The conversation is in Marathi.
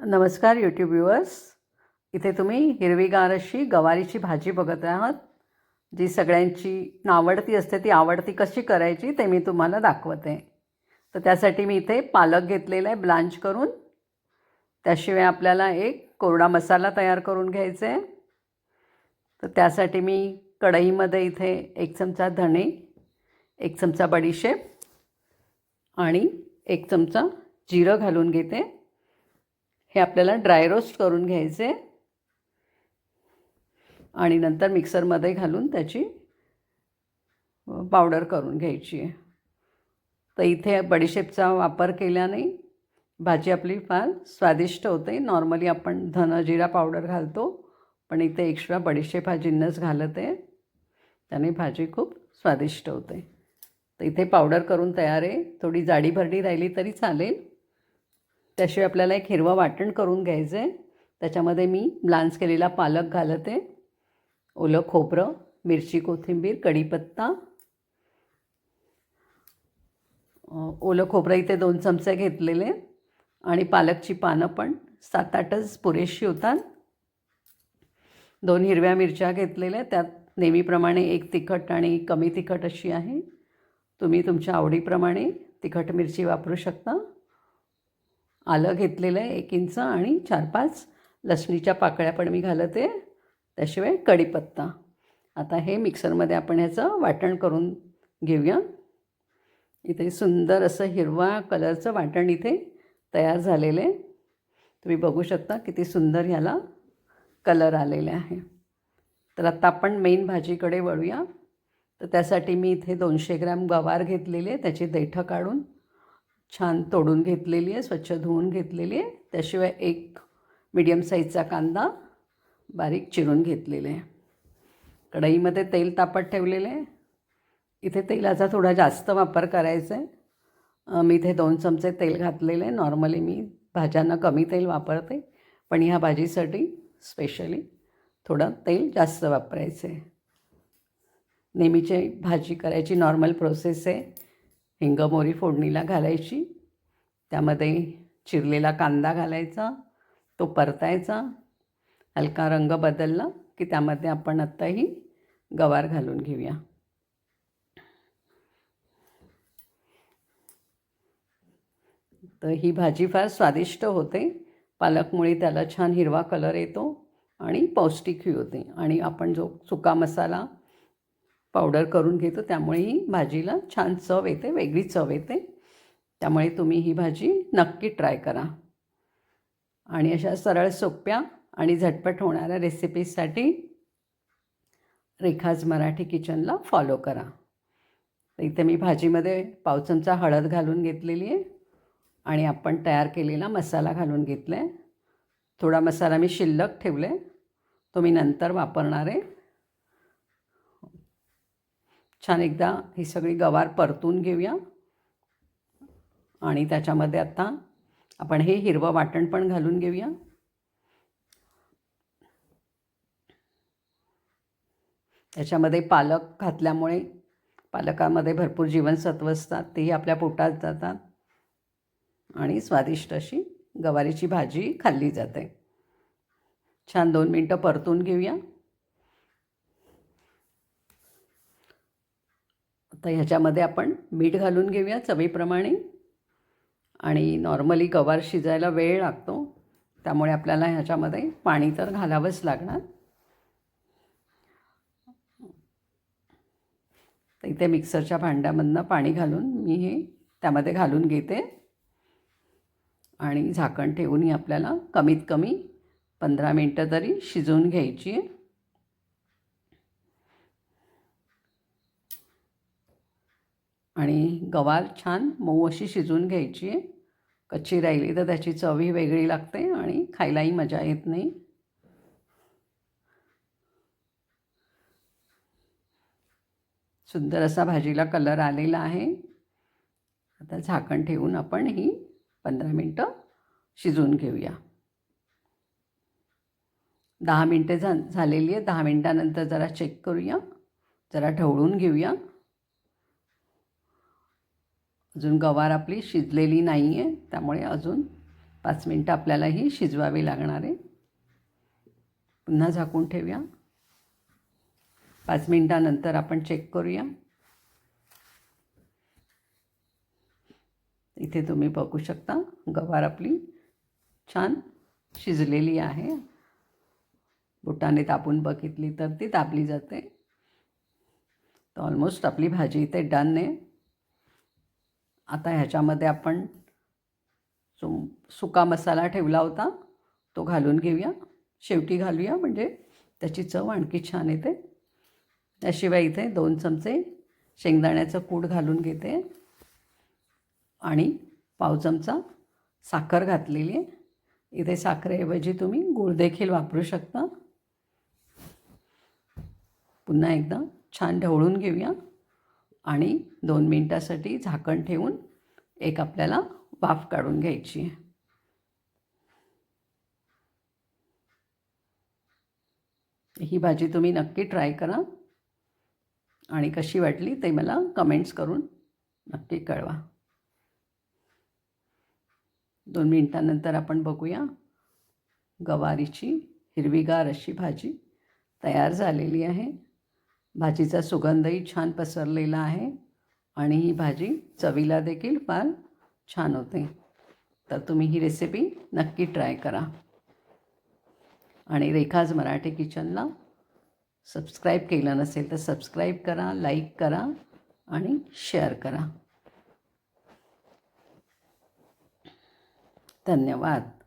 नमस्कार यूट्यूब व्ह्युअर्स इथे तुम्ही हिरवीगार अशी गवारीची भाजी बघत आहात. जी सगळ्यांची नावडती असते ती आवडती कशी करायची ते मी तुम्हाला दाखवते. तर त्यासाठी मी इथे पालक घेतलेला आहे ब्लांच करून. त्याशिवाय आपल्याला एक कोरडा मसाला तयार करून घ्यायचा आहे. तर त्यासाठी मी कढईमध्ये इथे एक चमचा धणे एक चमचा बडीशेप आणि एक चमचा जिरं घालून घेते. हे आपल्याला ड्राय रोस्ट करून घ्यायचे. आणि नंतर मिक्सरमध्ये घालून त्याची पावडर करून घ्यायची आहे. तर इथे बडीशेपचा वापर केल्याने भाजी आपली फार स्वादिष्ट होते. नॉर्मली आपण धन जिरा पावडर घालतो पण इथे एक्स्ट्रा बडीशेप हा जिन्नस घालत आहे. त्याने भाजी खूप स्वादिष्ट होते. तर इथे पावडर करून तयार आहे. थोडी जाडी भरडी राहिली तरी चालेल. त्याशिवाय आपल्याला एक हिरवं वाटण करून घ्यायचं आहे त्याच्यामध्ये मी ब्लान्स केलेला पालक घालते. ओलं खोबरं मिरची कोथिंबीर कढीपत्ता. ओलं खोबरं इथे दोन चमचे घेतलेले. आणि पालकची पानं पण सात आठच पुरेशी होतात. दोन हिरव्या मिरच्या घेतलेल्या. त्यात नेहमीप्रमाणे एक तिखट आणि कमी तिखट अशी आहे. तुम्ही तुमच्या आवडीप्रमाणे तिखट मिरची वापरू शकता. आलं घेतलेलं आहे एक इंच आणि चार पाच लसणीच्या पाकळ्या पण मी घालते. त्याशिवाय कढीपत्ता. आता हे मिक्सरमध्ये आपण ह्याचं वाटण करून घेऊया. इथे सुंदर असं हिरवा कलरचं वाटण इथे तयार झालेलं आहे. तुम्ही बघू शकता किती सुंदर ह्याला कलर आलेले आहे. तर आत्ता आपण मेन भाजीकडे वळूया. तर त्यासाठी मी इथे दोनशे ग्रॅम गवार घेतलेले त्याची देठं काढून छान तोडून घेतलेली आहे स्वच्छ धुवून घेतलेली आहे. त्याशिवाय एक मीडियम साईजचा कांदा बारीक चिरून घेतलेले आहे. कढईमध्ये तेल तापत ठेवलेले आहे. इथे तेलाचा थोडा जास्त वापर करायचा आहे. मी इथे दोन चमचे तेल घातलेले आहे. नॉर्मली मी भाज्यांना कमी तेल वापरते पण ह्या भाजीसाठी स्पेशली थोडं तेल जास्त वापरायचं आहे. नेहमीची भाजी करायची नॉर्मल प्रोसेस आहे. हिंग मोरी फोडणीला घालायची. त्यामध्ये चिरलेला कांदा घालायचा तो परतायचा. हलका रंग बदलला की त्यामध्ये आपण आत्ताही गवार घालून घेऊया. तर ही भाजी फार स्वादिष्ट होते. पालकमुळे त्याला छान हिरवा कलर येतो आणि पौष्टिकही होते. आणि आपण जो सुका मसाला पावडर करून घेतो त्यामुळे ही भाजीला छान चव येते वेगळी चव येते. त्यामुळे तुम्ही ही भाजी नक्की ट्राय करा. आणि अशा सरळ सोप्या आणि झटपट होणाऱ्या रेसिपीजसाठी रेखाज मराठी किचनला फॉलो करा. इथे मी भाजीमध्ये पाव चमचा हळद घालून घेतलेली आहे आणि आपण तयार केलेला मसाला घालून घेतला आहे थोडा मसाला मी शिल्लक ठेवला आहे तो मी नंतर वापरणार आहे. छान एकदा ही सगळी गवार परतून घेऊया. आणि त्याच्यामध्ये आत्ता आपण हे हिरवं वाटण पण घालून घेऊया. त्याच्यामध्ये पालक घातल्यामुळे पालकामध्ये भरपूर जीवनसत्व असतात तेही आपल्या पोटात जातात. आणि स्वादिष्ट अशी गवारीची भाजी खाल्ली जाते. छान दोन मिनटं परतून घेऊया. आता ह्याच्यामध्ये आपण मीठ घालून घेऊया चवीप्रमाणे. आणि नॉर्मली गवार शिजायला वेळ लागतो. त्यामुळे आपल्याला ह्याच्यामध्ये पाणी तर घालावंच लागणार. तर इथे मिक्सरच्या भांड्यामधनं पाणी घालून मी हे त्यामध्ये घालून घेते. आणि झाकण ठेवूनही आपल्याला कमीत कमी पंधरा मिनटं तरी शिजवून घ्यायची आहे. आणि गवार छान मऊ अशी शिजून घ्यायची. आहे कच्ची राहिली तर त्याची चवही वेगळी लागते आणि खायलाही मजा येत नाही. सुंदर असा भाजीला कलर आलेला आहे. आता झाकण ठेवून आपण ही पंधरा मिनटं शिजवून घेऊया. दहा मिनटे झा झालेली आहे दहा मिनटानंतर जरा चेक करूया. जरा ढवळून घेऊया. अजून गवार आपली शिजलेली नाही आहे त्यामुळे अजून पाच मिनटं आपल्याला ही शिजवावी लागणार आहे. पुन्हा झाकून ठेवूया. पाच मिनटानंतर आपण चेक करूया. इथे तुम्ही बघू शकता गवार आपली छान शिजलेली आहे. बोटाने तापून बघितली तर ती तापली जाते. तर ऑलमोस्ट आपली भाजी इथे डन आहे. आता ह्याच्यामध्ये आपण जो सुका मसाला ठेवला होता तो घालून घेऊया. शेवटी घालूया म्हणजे त्याची चव आणखी छान येते. त्याशिवाय इथे दोन चमचे शेंगदाण्याचं कूट घालून घेते. आणि पाव चमचा साखर घातलेली आहे. इथे साखरेऐवजी तुम्ही गूळ देखील वापरू शकता. पुन्हा एकदा छान ढवळून घेऊया. आणि दोन मिनटासाठी झाकण ठेवून एक आपल्याला वाफ काढून घ्यायची आहे. ही भाजी तुम्ही नक्की ट्राय करा. आणि कशी वाटली ते मला कमेंट्स करून नक्की कळवा. दोन मिनटानंतर आपण बघूया. गवारीची हिरवीगार अशी भाजी तयार झालेली आहे. भाजीचा सुगंधही छान पसरलेला आहे आणि ही भाजी चवीला देखील फार छान होते. तर तुम्ही ही रेसिपी नक्की ट्राय करा. आणि रेखाज मराठी किचनला सबस्क्राईब केलं नसेल तर सबस्क्राईब करा लाईक करा आणि शेअर करा. धन्यवाद.